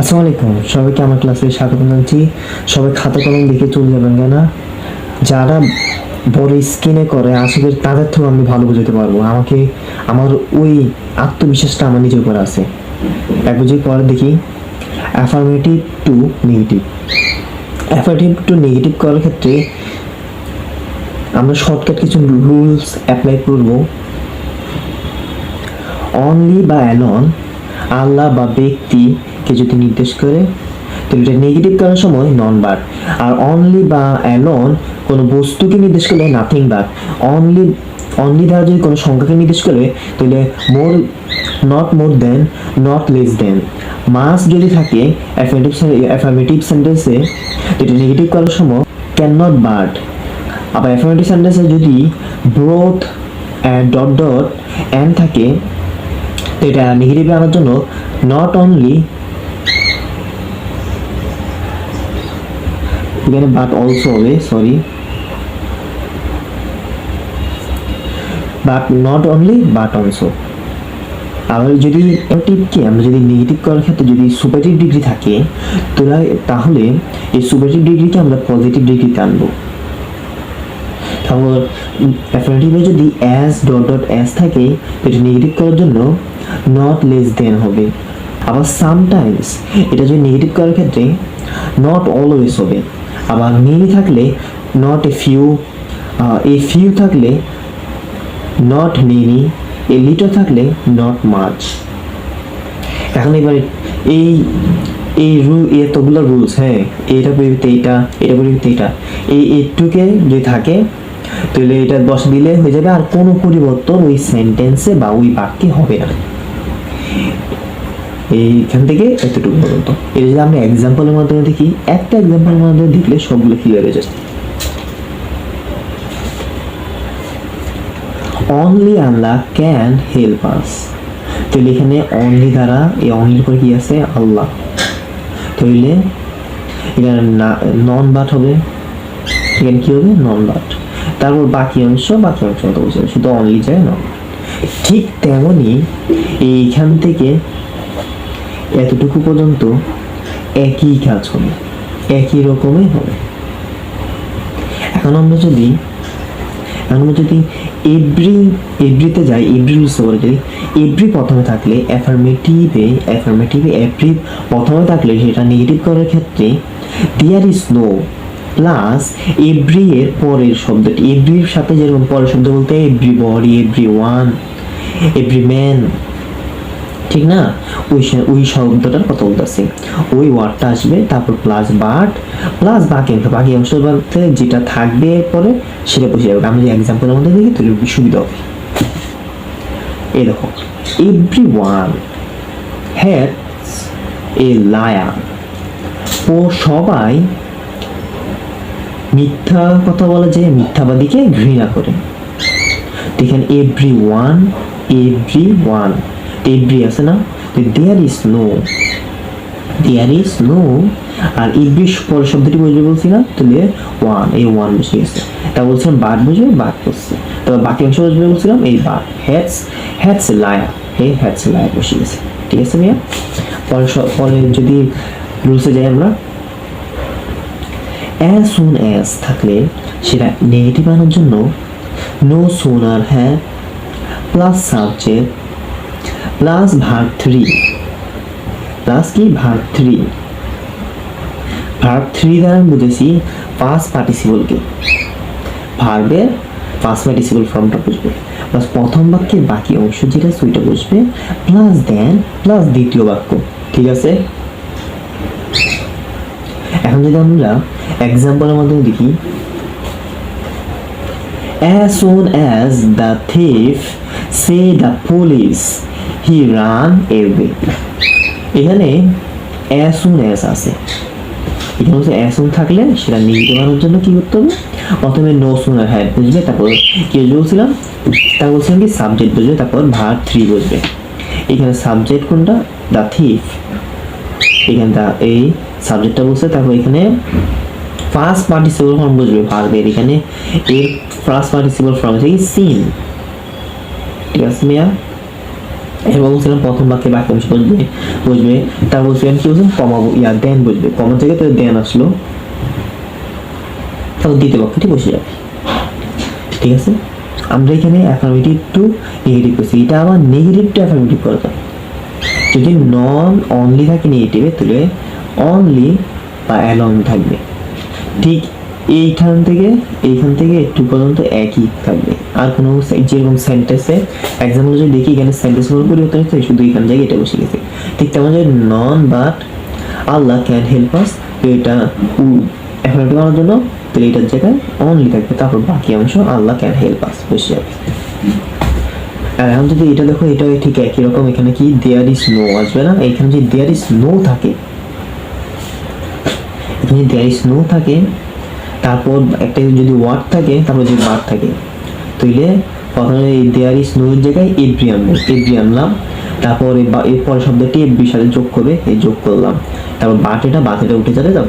আসসালামু আলাইকুম। সবাইকে আমার ক্লাসে স্বাগত জানাচ্ছি। সবাই খাতা কলম দেখে চলে যাবেন, কেন যারা বড় স্কিনে করে করি তাদের থেকেও আমি ভালো বুঝাতে পারব। আমাকে, আমার ওই আত্মবিশ্বাসটা আমার নিজের উপর আছে। এক বুঝে পরে দেখি affirmative to negative affirmative to negative করার ক্ষেত্রে আমরা শর্টকাট কিছু রুলস অ্যাপ্লাই করব। অনলি বা অ্যালন আল্লাহ বা ব্যক্তিকে যদি নির্দেশ করে। তাহলে এটা নেগেটিভ করার সময় নন বার আর অনলি বা অ্যালন কোনো বস্তুকে নির্দেশ করলে নাথিং বার অনলি অনলি দ্বারা যদি কোনো সংখ্যাকে নির্দেশ করে তাহলে more not more than not less than মাস যদি থাকে অ্যাফার্মেটিভ অ্যাফার্মেটিভ সেন্টেন্সে এটা নেগেটিভ করার সময় ক্যান নট বার্ড আবার অ্যাফার্মেটিভ সেন্টেন্সে যদি ব্রোথ ডট ডট অ্যান্ড থাকে, তো এটা নেগেটিভে আনার জন্য নট অনলি এখানে বাট অলসো হবে sorry but not only but also আবার যদি নেগেটিভকে আমরা যদি নেগেটিভ করার ক্ষেত্রে যদি সুপারেটিভ ডিগ্রি থাকে তাহলে এই সুপারেটিভ ডিগ্রিকে আমরা পজিটিভ ডিগ্রিতে আনব। তারপর অ্যাফার্মেটিভে যদি অ্যাজ ডট ডট অ্যাস থাকে, এটা নেগেটিভ করার জন্য নট লেস দেন হবে। আবার সামটাইমস এটা যদি নেগেটিভ করার ক্ষেত্রে নট অলওয়েজ হবে। আবার মেনি থাকলে not a few a few থাকলে নট মেনি এ লিটল থাকলে নট মাচ এখন এবারে এই এই রুল এতগুলো রুলস হ্যাঁ এটা পরিবর্তে এইটা এটা পরিবর্তে এটা এই, এইটুকে যদি থাকে, তাহলে এটা দশ দিলে হয়ে যাবে আর কোনো পরিবর্তন ওই সেন্টেন্সে বা ওই বাক্যে হবে না। এইখান থেকে এতটুকু পর্যন্ত। এটা যদি আমরা এক্সাম্পলের মাধ্যমে দেখি, একটা এক্সাম্পলের মাধ্যমে দেখলে সবগুলো ক্লিয়ার হয়ে যাবে only Allah can help us তাহলে এখানে অনলি দ্বারা, এই অনলির পরে কি আছে? আল্লাহ। তাহলে এখানে নন বাট হবে। এখানে কি হবে? নন বাট তারপর বাকি অংশ বাকি অংশ মতো বুঝে শুধু অনলি যায় না ঠিক তেমনই এইখান থেকে এতটুকু পর্যন্ত একই কাজ হবে, একই রকমই হবে। এখন আমরা যদি আমরা যদি এভরি এভরিতে যাই এভরি রুলস করে যদি এভরি প্রথমে থাকলে অ্যাফার্মেটিভে অ্যাফার্মেটিভে এভরি প্রথমে থাকলে সেটা নেগেটিভ করার ক্ষেত্রে there is no plus every এর পরের শব্দটি এভরির সাথে যেরকম পরের শব্দ বলতে everybody everyone every man ঠিক না? ওই ওই শব্দটার কথা বলতেছে। ওই ওয়ার্ডটা আসবে, তারপর প্লাস বাট প্লাস বাকি অংশ বাকি অংশ বলতে যেটা থাকবে পরে সেটা বসে যাবে। আমি যদি এক্সাম্পলের মধ্যে দেখি, তাহলে সুবিধা হবে। এই দেখো everyone has a liar ও সবাই মিথ্যা কথা বলে যে মিথ্যাবাদীকে ঘৃণা করে। দেখেন everyone everyone every আছে না? There is no there is no R every পরের শব্দটি বুঝবে বলছি না তাহলে ওয়ান এই ওয়ান বসে গেছে। তা বলছিলাম বাদ বুঝবে বাদ করছে। তবে বাকি অংশ বুঝবে বলছিলাম এই বাদ। হ্যাটস হ্যাটস লায়া হে হ্যাটস লায়া বসে গেছে। ঠিক আছে ভাইয়া পরে পরে যদি রুলসে যাই আমরা। অ্যাজ সুন অ্যাজ থাকলে সেটা নেগেটিভ আনার জন্য নো সোনার হ্যাঁ plus subject plus verb three. Plus কি? Verb three. ভার্ব থ্রি দ্বারা আমি বুঝেছি পাস্ট পার্টিসিপলকে। ভার্বের পাস্ট পার্টিসিপল ফর্মটা বুঝবে। প্লাস প্রথম বাক্যের বাকি অংশ যেটা সেটা বুঝবে। প্লাস দেন প্লাস দ্বিতীয় বাক্য। ঠিক আছে? এখন যদি আমরা এক্সাম্পলের মাধ্যমে দেখি। As soon as the thief say the police, he ran away. এখানে soon as আছে। এখানে হচ্ছে soon থাকলে সেটা নেগেটিভ আনার জন্য কি করতে হবে? প্রথমে নো সুনার হ্যাড বুঝবে, তারপর কি বলছিলাম? তা বলছিলাম কি সাবজেক্ট বুঝবে, তারপর ভার থ্রি বুঝবে। এখানে সাবজেক্ট কোনটা? The thief. এখানে দা এই সাবজেক্টটা বলছে, তারপর এখানে ফার্স্ট পার্টিসিপল ফর্ম বুঝবে ভার্বের। এখানে এর ফার্স্ট পার্টিসিপল ফর্ম হচ্ছে কি সিন। ঠিক আছে, মিয়া? বলছিলাম প্রথম বাক্যে তার বলছিলাম কি বলছেন? কমা ইয়া, দেন তো দেন আসলো। তাহলে দ্বিতীয় বাক্যটি বসে যাবে। ঠিক আছে? আমরা এখানে অ্যাফার্মেটিভ টু নেগেটিভ করছি। এটা আবার নেগেটিভ টু অ্যাফার্মেটিভ করা যায় যদি নন অনলি থাকে নেগেটিভে তাহলে অনলি বা অ্যালং থাকবে। ঠিক এইখান থেকে এইখান থেকে একটু পর্যন্ত একই থাকবে। আর কোনো যেরকম সেন্টেন্সে এক্সাম্পল যদি দেখি, এখানে সেন্টেন্স কোনো পরিবর্তন হচ্ছে, শুধু এখান থেকে এটা বসে গেছে। ঠিক তেমন যদি none but Allah can help us এটা এখন করার জন্য তাহলে এটার জায়গায় অনলি থাকবে, তারপর বাকি অংশ আল্লাহ ক্যান হেল্প আস বসে যাবে আর এখন যদি এটা দেখো এটা ঠিক একই রকম, এখানে কি দেয়ার ইজ নো আসবে না। এখানে যদি দেয়ার ইজ নো থাকে, এখানে দেয়ার ইজ নো থাকে তারপর একটা যদি ওয়ার্ড থাকে, তারপর যদি বার থাকে, তুইলে প্রথমে এই দেয়ার ইস নুর জায়গায় এব্রিয়াম এব্রিয়াম নাম, তারপর এরপর শব্দটি এভরির সাথে যোগ করবে এই যোগ করলাম। তারপর বাট এটা বাতেটা উঠে যাবে, তারপর